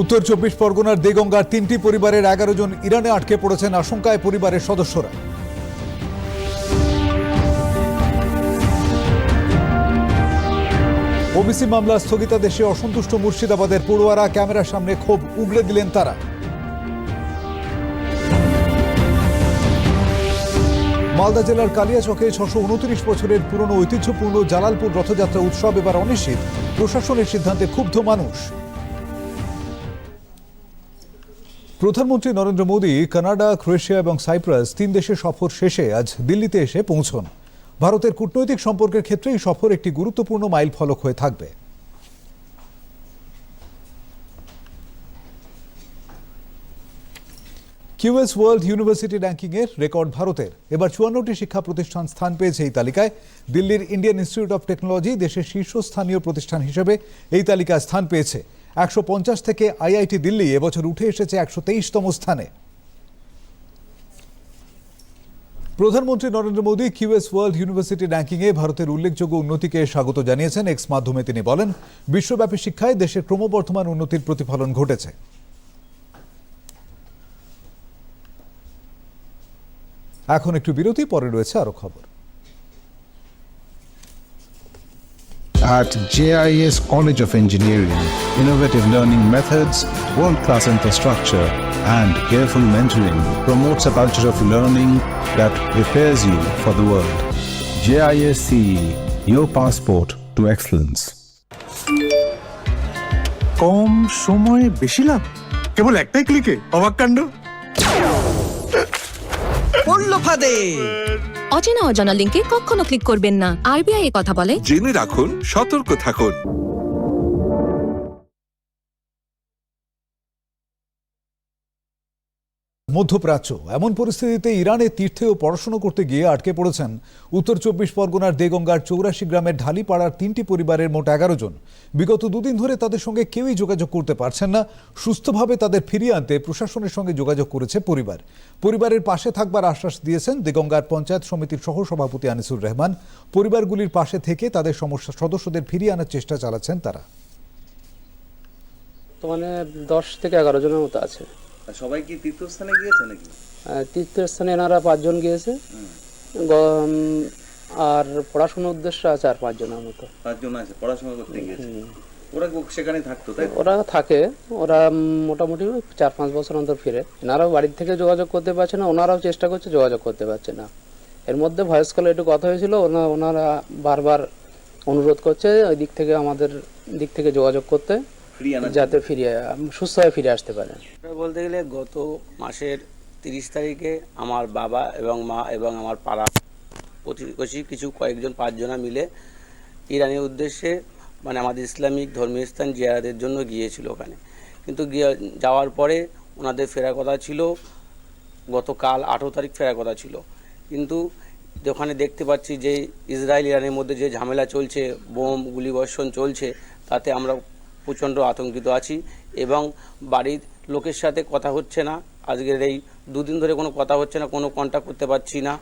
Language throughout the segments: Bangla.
উত্তর চব্বিশ পরগনার দেগঙ্গার তিনটি পরিবারের এগারো জন ইরানে আটকে পড়েছেন, আশঙ্কায় পরিবারের সদস্যরা। ওবিসি মামলা স্থগিতাদেশে অসন্তুষ্ট মুর্শিদাবাদের পড়ুয়ারা ক্যামেরার সামনে ক্ষোভ উগড়ে দিলেন তারা। মালদা জেলার কালিয়াচকে ছশো উনত্রিশ বছরের পুরনো ঐতিহ্যপূর্ণ জালালপুর রথযাত্রা উৎসব এবার অনিশ্চিত। প্রশাসনের সিদ্ধান্তে ক্ষুব্ধ মানুষ। প্রধানমন্ত্রী নরেন্দ্র মোদী, কানাডা, ক্রোয়েশিয়া এবং সাইপ্রাস তিন দেশের সফর শেষে আজ দিল্লিতে এসে পৌঁছন। ভারতের কূটনৈতিক সম্পর্কের ক্ষেত্রে এই সফর একটি গুরুত্বপূর্ণ মাইল ফলক হয়ে থাকবে। কিউএস ওয়ার্ল্ড ইউনিভার্সিটি র্যাঙ্কিং এর রেকর্ড ভারতের। এবার চুয়ান্নটি শিক্ষা প্রতিষ্ঠান স্থান পেয়েছে এই তালিকায়। দিল্লির ইন্ডিয়ান ইনস্টিটিউট অফ টেকনোলজি দেশের শীর্ষস্থানীয় প্রতিষ্ঠান হিসেবে এই তালিকায় স্থান পেয়েছে। একশো পঞ্চাশ থেকে আইআইটি দিল্লি এবছর উঠে এসেছে একশো তেইশতম স্থানে। প্রধানমন্ত্রী Narendra Modi QS world university র্যাঙ্কিংয়ে ভারতের উল্লেখযোগ্য উন্নতিকে স্বাগত জানিয়েছেন। এক্স মাধ্যমে তিনি বলেন, বিশ্বব্যাপী শিক্ষায় দেশের ক্রমবর্ধমান উন্নতির প্রতিফলন ঘটেছে। এখন একটু বিরতি, পরে রয়েছে আরও খবর। At JIS College of Engineering, innovative learning methods, world-class infrastructure, and careful mentoring promotes a culture of learning that prepares you for the world. JIS CE, your passport to excellence. কম সময়ে বেশি লাভ কেবল একটাই ক্লিকে অবাক কাণ্ড পড়ল ফাঁদে। অচেনা অজানা লিঙ্কে কখনো ক্লিক করবেন না। আরবিআই এ কথা বলে। জেনে রাখুন সতর্ক থাকুন। মধ্যপ্রাচ্য। এমন পরিস্থিতিতে ইরানে তীর্থে ও পড়াশোনা করতে গিয়ে আটকে পড়েছেন উত্তর চব্বিশ পরগনার দেগঙ্গার চৌরাশি গ্রামের ঢালিপাড়ার তিনটি পরিবারের মোট এগারো জন। বিগত দুদিন ধরে তাদের সঙ্গে কেউই যোগাযোগ করতে পারছেন না। সুস্থভাবে তাদের ফিরিয়ে আনতে প্রশাসনের সঙ্গে যোগাযোগ করেছে পরিবার। পরিবারের পাশে থাকবার আশ্বাস দিয়েছেন দেগঙ্গার পঞ্চায়েত সমিতির সহ সভাপতি আনিসুর রহমান। পরিবারগুলির পাশে থেকে তাদের সমস্যা সদস্যদের ফিরিয়ে আনার চেষ্টা চালাচ্ছেন তারা। মানে দশ থেকে এগারো জনের মতো আছে। সবাই কি তীর্থস্থানে গিয়েছে নাকি? তীর্থস্থানে এনারা পাঁচজন গিয়েছে। আর পড়াশোনার উদ্দেশ্যে আছে আর পাঁচজনের মতো। পাঁচজন আছে পড়াশোনা করতে গিয়েছে। ওরা সেখানে থাকতো তাই ওরা থাকে ওরা মোটামুটি চার পাঁচ বছর অন্তর ফিরে। এনারাও বাড়ির থেকে যোগাযোগ করতে পারছে না ওনারাও চেষ্টা করছে যোগাযোগ করতে পারছে না। এর মধ্যে ভয়েস কলে একটু কথা হয়েছিল ওনা- ওনারা বারবার অনুরোধ করছে ওই দিক থেকে আমাদের দিক থেকে যোগাযোগ করতে। ফিরিয়ে যাতে ফিরিয়ে সুস্থ হয়ে ফিরে আসতে পারেন বলতে গেলে গত মাসের তিরিশ তারিখে আমার বাবা এবং মা এবং আমার পাড়া প্রতিবেশী কিছু কয়েকজন পাঁচজনা মিলে ইরানের উদ্দেশ্যে মানে আমাদের ইসলামিক ধর্মীয় স্থান জিয়ারাদের জন্য গিয়েছিল ওখানে। কিন্তু গিয়ে যাওয়ার পরে ওনাদের ফেরার কথা ছিল গতকাল আঠেরো তারিখ ফেরার কথা ছিল। কিন্তু ওখানে দেখতে পাচ্ছি যে ইসরায়েল ইরানের মধ্যে যে ঝামেলা চলছে বোম গুলিবর্ষণ চলছে তাতে আমরা প্রচণ্ড আতঙ্কিত আছি এবং বাড়ির লোকের সাথে কথা হচ্ছে না। আজকের এই দুদিন ধরে কোনো কথা হচ্ছে না কোনো কন্ট্যাক্ট করতে পারছি না।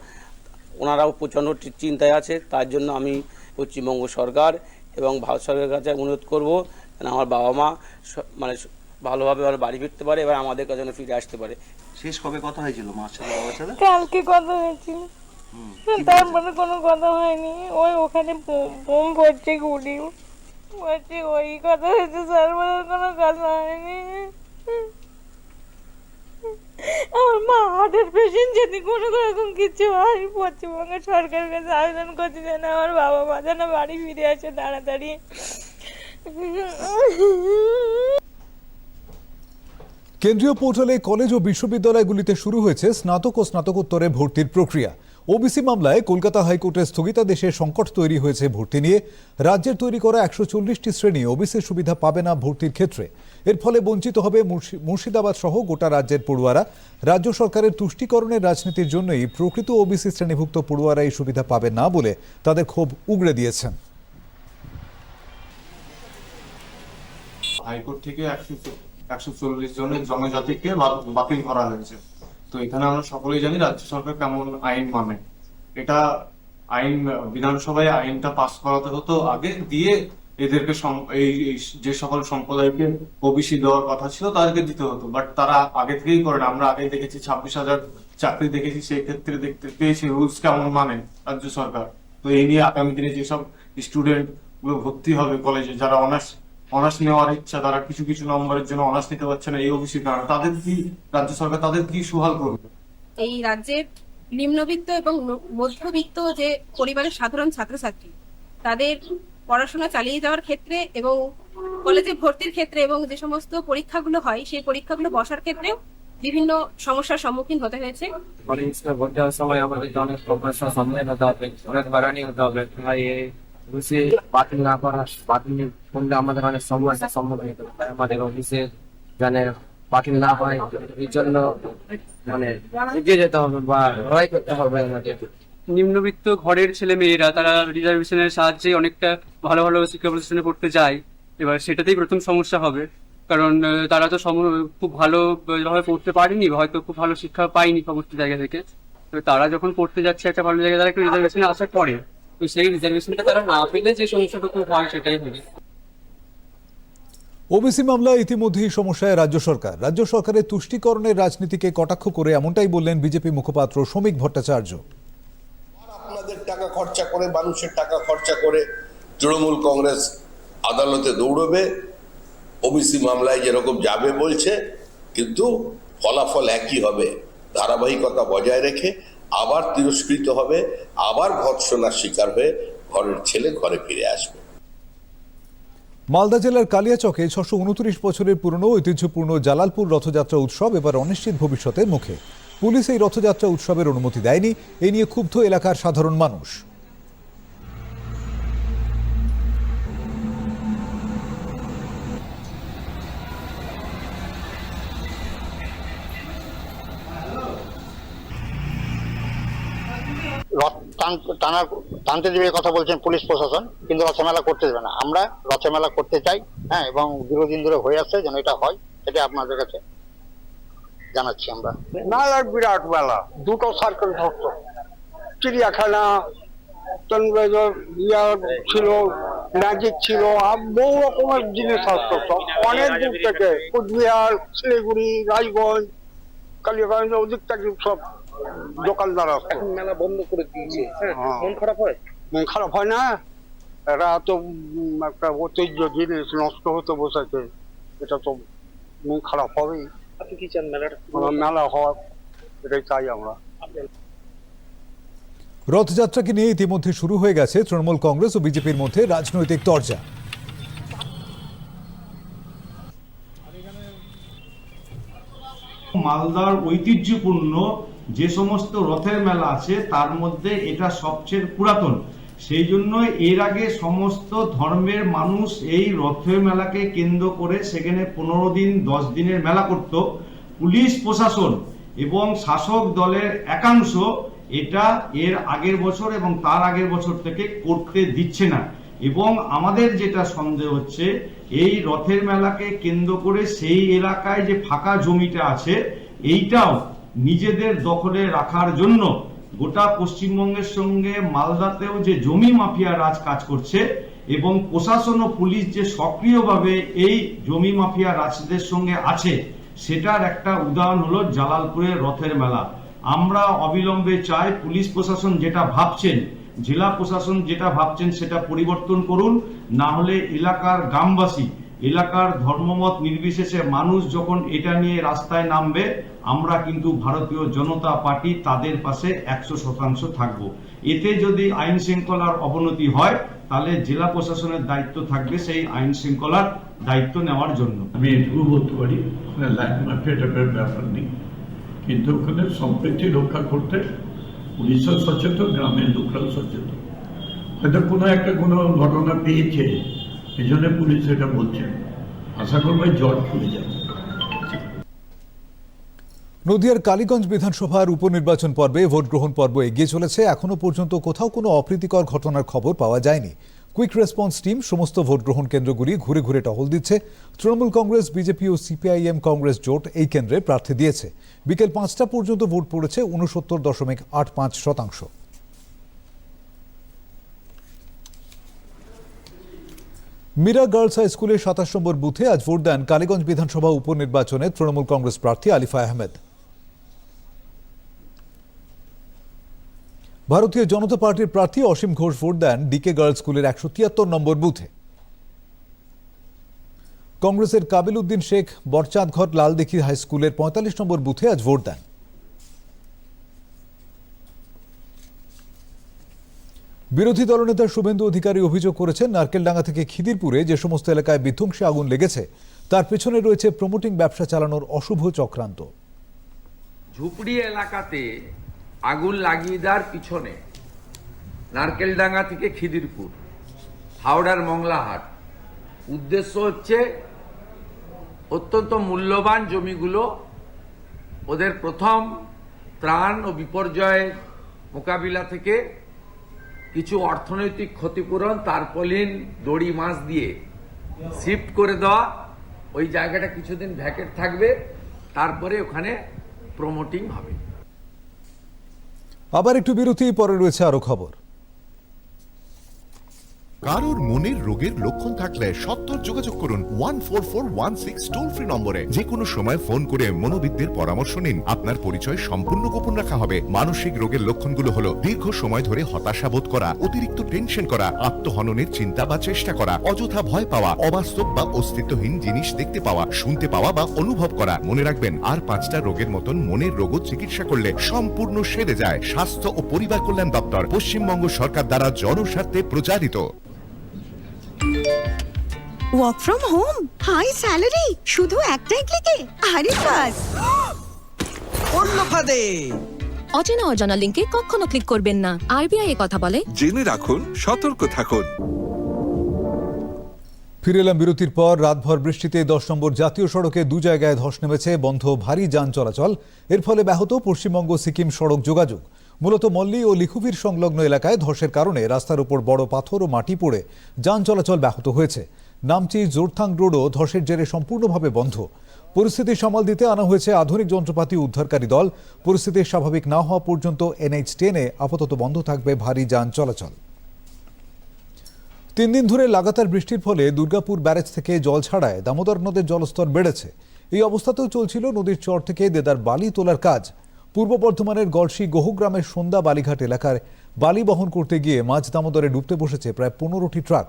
ওনারাও প্রচণ্ড চিন্তায় আছে তার জন্য আমি পশ্চিমবঙ্গ সরকার এবং ভারত সরকারের কাছে অনুরোধ করব যেন আমার বাবা মা মানে ভালোভাবে ভালো বাড়ি ফিরতে পারে এবার আমাদের কাছে যেন ফিরে আসতে পারে। শেষ কবে কথা হয়েছিল মার সাথে বাবার সাথে? কালকে কথা হয়েছিল। তারপরে কোনো কথা হয়নি। ওই ওখানে বোম- বোম পড়ছে গুলি বলছি ওই কথা হয়েছে তারপরে কোনো কথা হয়নি। আমার মা হার্টের পেশেন্ট যদি কোনো রকম কিছু হয় পশ্চিমবঙ্গের সরকারের কাছে আবেদন করছি যেন আমার বাবা মা যেন বাড়ি ফিরে আসে তাড়াতাড়ি। কেন্দ্রীয় পোর্টালে কলেজ ও বিশ্ববিদ্যালয়গুলিতে শুরু হয়েছে স্নাতক ও স্নাতকোত্তরে ভর্তির প্রক্রিয়া। ওবিসি মামলায় কলকাতা হাইকোর্টের স্থগিতাদেশে সংকট তৈরি হয়েছে ভর্তি নিয়ে। রাজ্যের তৈরি করা একশো চল্লিশটি শ্রেণি ওবিসির সুবিধা পাবে না ভর্তির ক্ষেত্রে। এর ফলে বঞ্চিত হবে মুর্শিদাবাদ সহ গোটা রাজ্যের পড়ুয়ারা। রাজ্য সরকারের তুষ্টিকরণের রাজনীতির জন্যই প্রকৃত ওবিসি শ্রেণীভুক্ত পড়ুয়ারা এই সুবিধা পাবে না বলে তাদের ক্ষোভ উগড়ে দিয়েছেন। হাইকোর্ট থেকে একশো একশো চল্লিশ জনের জনজাতিকে বাতিল করা হয়েছে। তো এখানে আমরা সকলেই জানি রাজ্য সরকার কেমন আইন মানে। এটা আইন, বিধানসভায় আইনটা পাস করাতে হতো আগে, দিয়ে এদেরকে এই যে সকল সম্প্রদায়কে ওবিসি দেওয়ার কথা ছিল তাদেরকে দিতে হতো। বাট তারা আগে থেকেই করে আমরা আগে দেখেছি ছাব্বিশ হাজার চাকরি দেখেছি, সেই ক্ষেত্রে দেখতে পেয়েছি রুলস কেমন মানে রাজ্য সরকার। তো এই নিয়ে আগামী দিনে যেসব স্টুডেন্ট ভর্তি হবে কলেজে, যারা অনার্স অনার্স নেওয়ার ইচ্ছা তারা কিছু কিছু নম্বরের জন্য অনার্স নিতে পারছে না এই ওবিসি কারণে। তাদের কি রাজ্য সরকার তাদের কি সুহাল করবে? এই রাজ্যের নিম্নবিত্ত এবং মধ্যবিত্ত যে পরিবারের সাধারণ ছাত্রছাত্রী তাদের পড়াশোনা চালিয়ে যাওয়ার ক্ষেত্রে এবং কলেজে ভর্তির ক্ষেত্রে এবং যে সমস্ত পরীক্ষাগুলো হয় সেই পরীক্ষাগুলো বসার ক্ষেত্রে বিভিন্ন সমস্যার সম্মুখীন হতে হয়েছে। কলেজে ভর্তি হওয়ার সময় আমাদের অনেক সমস্যার সম্মুখীন হতে হবে অনেক বাড়ানি হতে হবে। বাতিল না করা, বাতিল করলে আমাদের অনেক আমাদের জানে বাতিল না হয়, এই জন্য মানে এগিয়ে যেতে হবে বা লড়াই করতে হবে আমাদের। নিম্নবিত্ত ঘরের ছেলে মেয়েরা তারা রিজার্ভেশনের সাহায্যে অনেকটা ভালো ভালো শিক্ষা প্রতিষ্ঠানে পড়তে যায়। এবার সেটাতেই প্রথম সমস্যা হবে। কারণ তারা তো খুব ভালো, ভাবে পড়তে পারেনি হয়তো খুব ভালো শিক্ষা পায়নি সমস্ত জায়গা থেকে। তো তারা যখন পড়তে যাচ্ছে একটা ভালো জায়গায়, তারা একটু রিজার্ভেশনে আশা করে তো সেই রিজার্ভেশনটা তারা না পেলে যে সমস্যাটুকু হয় সেটাই হবে। ওবিসি মামলায় ইতিমধ্যেই সমস্যায় রাজ্য সরকার। রাজ্য সরকারের তুষ্টিকরণের রাজনীতিকে কটাক্ষ করে এমনটাই বললেন বিজেপি মুখপাত্র শ্রমিক ভট্টাচার্য। আপনাদের টাকা খরচা করে মানুষের টাকা খরচা করে তৃণমূল কংগ্রেস আদালতে দৌড়বে। ওবিসি মামলায় যেরকম যাবে বলছে কিন্তু ফলাফল একই হবে। ধারাবাহিকতা বজায় রেখে আবার তিরস্কৃত হবে। আবার ভৎসনার শিকার হয়ে ঘরের ছেলে ঘরে ফিরে আসবে। মালদা জেলার কালিয়াচকে ছশো উনত্রিশ বছরের পুরনো ঐতিহ্যপূর্ণ জালালপুর রথযাত্রা উৎসব এবার অনিশ্চিত ভবিষ্যতের মুখে। পুলিশ এই রথযাত্রা উৎসবের অনুমতি দেয়নি এ নিয়ে ক্ষুব্ধ এলাকার সাধারণ মানুষ। রথ টান- টানা টানতে দেবে কথা বলছেন পুলিশ প্রশাসন, কিন্তু রথমেলা করতে দেবে না। আমরা রথমেলা করতে চাই হ্যাঁ এবং দীর্ঘদিন ধরে হয়ে আসছে যেন এটা হয় সেটা আপনাদের কাছে জানাচ্ছি আমরা। মেলার বিরাট মেলা, দুটো সার্কেল থাকতো চিড়িয়াখানা ছিল ম্যাজিক ছিল, আর বহু রকমের জিনিস আসতো অনেক দূর থেকে, কুচবিহার, শিলিগুড়ি, রায়গঞ্জ কালিয়াগঞ্জ ওদিক থেকে সব। দোকানদার মেলা বন্ধ করে দিয়েছে। হ্যাঁ হ্যাঁ। মন খারাপ হয়? মন খারাপ হয় না। এরা তো একটা ঐতিহ্য জিনিস নষ্ট হতে বসেছে। এটা তো মন খারাপ হবেই। আপনি কি চান মেলাটা মেলা হওয়ার এটাই চাই আমরা। রথযাত্রাকে নিয়ে ইতিমধ্যে শুরু হয়ে গেছে তৃণমূল কংগ্রেস ও বিজেপির মধ্যে রাজনৈতিক তরজা। মালদার ঐতিহ্যপূর্ণ যে সমস্ত রথের মেলা আছে, তার মধ্যে এটা সবচেয়ে পুরাতন। সেই জন্য এর আগে সমস্ত ধর্মের মানুষ এই রথের মেলাকে কেন্দ্র করে সেখানে পনেরো দিন, দশ দিনের মেলা করত। পুলিশ, প্রশাসন এবং শাসক দলের একাংশ এটা এর আগের বছর এবং তার আগের বছর থেকে করতে দিচ্ছে না। এবং আমাদের যেটা সন্দেহ হচ্ছে, এই রথের মেলাকে কেন্দ্র করে সেই এলাকায় যে ফাঁকা জমিটা আছে, এইটাও নিজেদের দখলে রাখার জন্য গোটা পশ্চিমবঙ্গের সঙ্গে মালদাতেও যে জমি মাফিয়া রাজ কাজ করছে এবং প্রশাসন ও পুলিশ যে সক্রিয়ভাবে এই জমি মাফিয়া রাজদের সঙ্গে আছে, সেটার একটা উদাহরণ হলো জালালপুরের রথের মেলা। আমরা অবিলম্বে চাই পুলিশ প্রশাসন যেটা ভাবছেন, জেলা প্রশাসন যেটা ভাবছেন সেটা পরিবর্তন করুন, না হলে এলাকার গ্রামবাসী এলাকার ধর্মমত নির্বিশেষে মানুষ যখন এটা নিয়ে রাস্তায় নামবে, আমরা কিন্তু ভারতীয় জনতা পার্টি তাদের পাশে একশো শতাংশ থাকব। এতে যদি আইন শৃঙ্খলার অবনতি হয়, তাহলে জেলা প্রশাসনের দায়িত্ব থাকবে সেই আইন শৃঙ্খলার দায়িত্ব নেওয়ার জন্য। আমি এটুকু বলতে পারি ব্যাপার নেই। কিন্তু ওখানে সম্প্রীতি রক্ষা করতে পুলিশও সচেতন, গ্রামের লোকরাও সচেতন। হয়তো কোনো একটা কোনো ঘটনা পেয়েছে এই জন্য পুলিশ এটা বলছে। আশা করব জট খুলে যাবে। নদিয়ার কালীগঞ্জ বিধানসভার উপনির্বাচন পর্বে ভোট গ্রহণ পর্ব এগিয়ে চলেছে। এখনও পর্যন্ত কোথাও কোনো অপ্রীতিকর ঘটনার খবর পাওয়া যায়নি। কুইক রেসপন্স টিম সমস্ত ভোট গ্রহণ কেন্দ্রগুলি ঘুরে ঘুরে টহল দিচ্ছে। তৃণমূল কংগ্রেস, বিজেপি ও সিপিআইএম কংগ্রেস জোট এই কেন্দ্রে প্রার্থী দিয়েছে। বিকেল পাঁচটা পর্যন্ত ভোট পড়েছে উনসত্তর দশমিক আট পাঁচ শতাংশ। মীরা গার্লস হাই স্কুলের সাতাশ নম্বর বুথে আজ ভোট দেন কালীগঞ্জ বিধানসভা উপনির্বাচনে তৃণমূল কংগ্রেস প্রার্থী আলিফা আহমেদ। ভারতীয় জনতা পার্টির প্রার্থী অসীম ঘোষ ভোট দেন ডিকে গার্লস স্কুলের একশো তিয়াত্তর নম্বর বুথে। কংগ্রেসের কাবিল উদ্দিন শেখ বরচাঁদঘর লালদিঘি হাই স্কুলের পঁয়তাল্লিশ নম্বর বুথে আজ ভোট দেন। বিরোধী দলনেতা শুভেন্দু অধিকারী অভিযোগ করেছেন, নারকেলডাঙ্গা থেকে খিদিরপুরে যে সমস্ত এলাকায় বিধ্বংসী আগুন লেগেছে, তার পেছনে রয়েছে প্রমোটিং ব্যবসা চালানোর অশুভ চক্রান্ত। ঝুপড়ি এলাকাতে আগুন লাগিয়ে দেওয়ার পিছনে নারকেলডাঙ্গা থেকে খিদিরপুর, হাওড়ার মংলাহাট। উদ্দেশ্য হচ্ছে, অত্যন্ত মূল্যবান জমিগুলো, ওদের প্রথম ত্রাণ ও বিপর্যয়ের মোকাবিলা থেকে কিছু অর্থনৈতিক ক্ষতিপূরণ তারপলিন দড়ি, মাছ দিয়ে শিফট করে দেওয়া। ওই জায়গাটা কিছুদিন ভ্যাকেট থাকবে, তারপরে ওখানে প্রমোটিং হবে। আবার একটু বিরতি, পরে রয়েছে আরও খবর। কারোর মনের রোগের লক্ষণ থাকলে সত্তর যোগাযোগ করুন one four four one six toll free নম্বরে। যে কোনো সময় ফোন করে মনোবিদদের পরামর্শ নিন। আপনার পরিচয় সম্পূর্ণ গোপন রাখা হবে। মানসিক রোগের লক্ষণগুলো হলো দীর্ঘ সময় ধরে হতাশা বোধ করা, অতিরিক্ত টেনশন করা, আত্মহননের চিন্তা বা চেষ্টা করা, অযথা ভয় পাওয়া, অবাস্তব বা অস্তিত্বহীন জিনিস দেখতে পাওয়া, শুনতে পাওয়া বা অনুভব করা। মনে রাখবেন, আর পাঁচটা রোগের মতন মনের রোগও চিকিৎসা করলে সম্পূর্ণ সেরে যায়। স্বাস্থ্য ও পরিবার কল্যাণ দপ্তর, পশ্চিমবঙ্গ সরকার দ্বারা জনস্বার্থে প্রচারিত। Work from home high salary শুধু একটাই ক্লিকে আরে বাস! অন্য ফাঁদে অচেনা অজানা লিঙ্কে কখনো ক্লিক করবেন না। আরবিআই কথা বলে। জেনে রাখুন সতর্ক থাকুন। ফিরে এলাম বিরতির পর রাতভর বৃষ্টিতে দশ নম্বর জাতীয় সড়কে দু জায়গায় ধস নেমেছে বন্ধ ভারী যান চলাচল। এর ফলে ব্যাহত পশ্চিমবঙ্গ সিকিম সড়ক যোগাযোগ। মূলত মল্লী ও লিখুভির সংলগ্ন এলাকায় ধসের কারণে রাস্তার উপর বড় পাথর ও মাটি পড়ে যান চলাচল ব্যাহত হয়েছে। নামচি জোরথাং রোডও ধসের জেরে সম্পূর্ণভাবে বন্ধ। পরিস্থিতি সামাল দিতে আনা হয়েছে আধুনিক যন্ত্রপাতি উদ্ধারকারী দল। পরিস্থিতি স্বাভাবিক না হওয়া পর্যন্ত এনএইচ টেনে আপাতত বন্ধ থাকবে ভারী যান চলাচল। তিন দিন ধরে লাগাতার বৃষ্টির ফলে দুর্গাপুর ব্যারেজ থেকে জল ছাড়ায় দামোদর নদের জলস্তর বেড়েছে। এই অবস্থাতেও চলছিল নদীর চর থেকে দেদার বালি তোলার কাজ। পূর্ব বর্ধমানের গলসি গহুগ্রামের সন্ধ্যা বালিঘাট এলাকার বালি বহন করতে গিয়ে মাঝ দামোদরে ডুবতে বসেছে প্রায় পনেরোটি ট্রাক।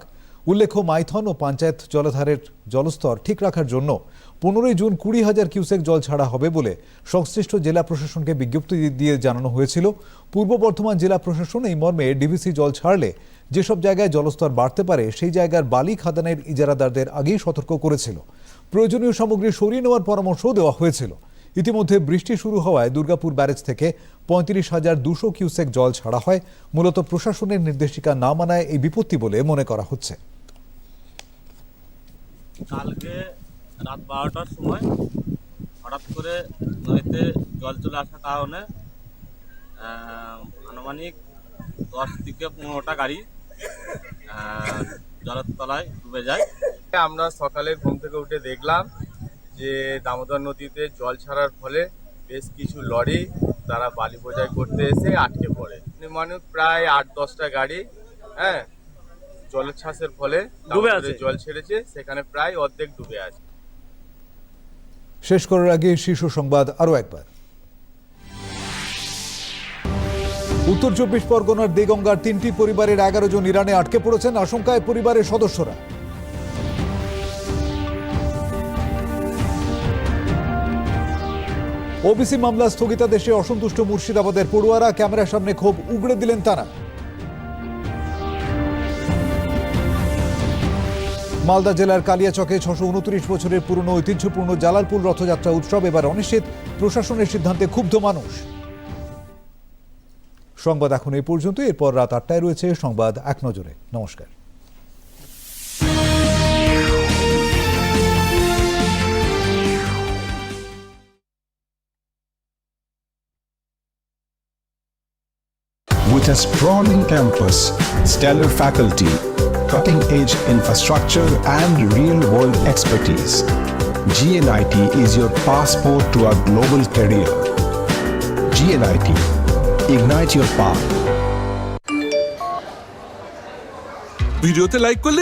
উল্লেখ্য, মাইথন ও পঞ্চায়েত জলাধারের জলস্তর ঠিক রাখার জন্য পনেরোই জুন কুড়ি হাজার কিউসেক জল ছাড়া হবে বলে সংশ্লিষ্ট জেলা প্রশাসনকে বিজ্ঞপ্তি দিয়ে জানানো হয়েছিল। পূর্ব বর্ধমান জেলা প্রশাসন এই মর্মে ডিভিসি জল ছাড়লে যেসব জায়গায় জলস্তর বাড়তে পারে, সেই জায়গার বালি খাদানের ইজারাদারদের আগেই সতর্ক করেছিল। প্রয়োজনীয় সামগ্রী সরিয়ে নেওয়ার পরামর্শও দেওয়া হয়েছিল। ইতিমধ্যে বৃষ্টি শুরু হওয়ায় দুর্গাপুর ব্যারেজ থেকে পঁয়ত্রিশ হাজার দুশো কিউসেক জল ছাড়া হয়। মূলত প্রশাসনের নির্দেশিকা না মানায় এই বিপত্তি বলে মনে করা হচ্ছে। কালকে রাত বারোটার সময় হঠাৎ করে নদীতে জল চলে আসার কারণে আনুমানিক দশ থেকে পনেরোটা গাড়ি জলের তলায় ডুবে যায়। আমরা সকালে ঘুম থেকে উঠে দেখলাম যে দামোদর নদীতে জল ছাড়ার ফলে বেশ কিছু লরি তারা বালি বোঝাই করতে এসে আটকে পড়ে। মানে প্রায় আট দশটা গাড়ি হ্যাঁ জলের ছাসের ফলে ডুবে আছে। জল ছেড়েছে সেখানে প্রায় অর্ধেক ডুবে আছে। শেষ করার আগে শীর্ষ সংবাদ আরও একবার। উত্তর চব্বিশ পরগনার দেগঙ্গার তিনটি পরিবারের এগারো জন ইরানে আটকে পড়েছেন আশঙ্কায় পরিবারের সদস্যরা। ওবিসি মামলা স্থগিতাদেশে অসন্তুষ্ট মুর্শিদাবাদের পড়ুয়ারা ক্যামেরার সামনে ক্ষোভ উগড়ে দিলেন তারা। মালদা জেলার কালিয়াচকে ছশো উনত্রিশ বছরের পুরনো ঐতিহ্যপূর্ণ জালালপুর রথযাত্রা উৎসব এবার অনিশ্চিত। প্রশাসনের সিদ্ধান্তে ক্ষুব্ধ মানুষ। সংবাদ এখন এই পর্যন্ত। এরপর রাত আটটায় রয়েছে সংবাদ এক নজরে। নমস্কার। With a sprawling campus, stellar faculty, cutting edge infrastructure, and real world expertise, GNIT is your passport to a global career. GNIT, ignite your path. ভিডিওতে লাইক করলে